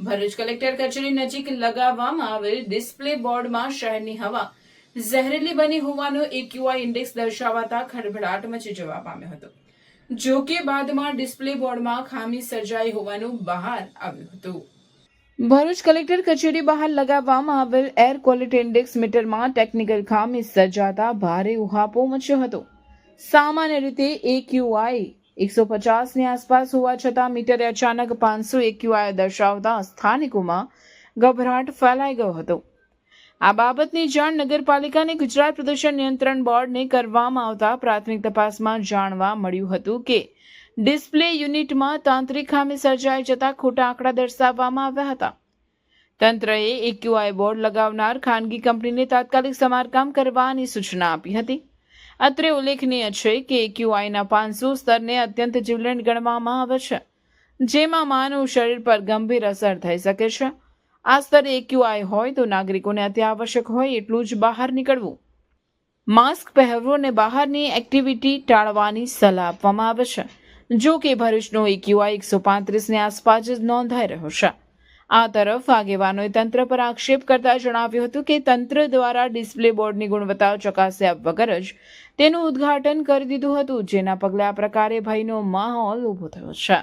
Bharuch collector કચેરી નજીક લગાવવામાં આવેલ ડિસ્પ્લે બોર્ડમાં શહેરની હવા ઝહેરીલી બની હોવાનો એક્યુઆઈ ઇન્ડેક્સ દર્શાવાતા ખળભળાટ મચી જવા પામ્યો હતો. જો કે બાદમાં ડિસ્પ્લે બોર્ડમાં ખામી સર્જાઈ હોવાનું બહાર આવ્યું હતું. ભરૂચ કલેક્ટર કચેરી બહાર લગાવવામાં આવેલ એર ક્વોલિટી ઇન્ડેક્સ મીટરમાં ટેકનિકલ ખામી સર્જાતા ભારે ઉહાપો મચ્યો હતો. સામાન્ય રીતે એક્યુઆઈ એકસો પચાસની આસપાસ હોવા છતાં મીટરે અચાનક પાંચસો એક્યુઆઈ દર્શાવતા સ્થાનિકોમાં ગભરાટ ફેલાઈ ગયો હતો. આ બાબતની જાણ નગરપાલિકાને ગુજરાત પ્રદૂષણ નિયંત્રણ બોર્ડને કરવામાં આવતા પ્રાથમિક તપાસમાં જાણવા મળ્યું હતું કે ડિસ્પ્લે યુનિટમાં તાંત્રિક ખામી સર્જાઈ જતા ખોટા આંકડા દર્શાવવામાં આવ્યા હતા. તંત્રએ એક્યુઆઈ બોર્ડ લગાવનાર ખાનગી કંપનીને તાત્કાલિક સમારકામ કરવાની સૂચના આપી હતી. અત્રે ઉલ્લેખનીય છે કે ક્યુઆઈના પાંચસો સ્તરને અત્યંત જીવલેણ ગણવામાં આવે છે, જેમાં માનવ શરીર પર ગંભીર અસર થઈ શકે છે. આ સ્તરે ક્યુઆઈ હોય તો નાગરિકોને અતિ આવશ્યક હોય એટલું જ બહાર નીકળવું. માસ્ક પહેરવું અને બહારની એક્ટિવિટી ટાળવાની સલાહ આપવામાં આવે છે, જો કે ભરૂચનો એક્યુઆઈ એકસો પાંત્રીસની આસપાસ જ નોંધાઈ રહ્યો છે. આ તરફ આગેવાનોએ તંત્ર પર આક્ષેપ કરતા જણાવ્યું હતું કે તંત્ર દ્વારા ડિસ્પ્લે બોર્ડની ગુણવત્તા ચકાસ્યા વગર જ તેનું ઉદ્ઘાટન કરી દીધું હતું, જેના પગલે આ પ્રકારે ભયનો માહોલ ઊભો થયો છે.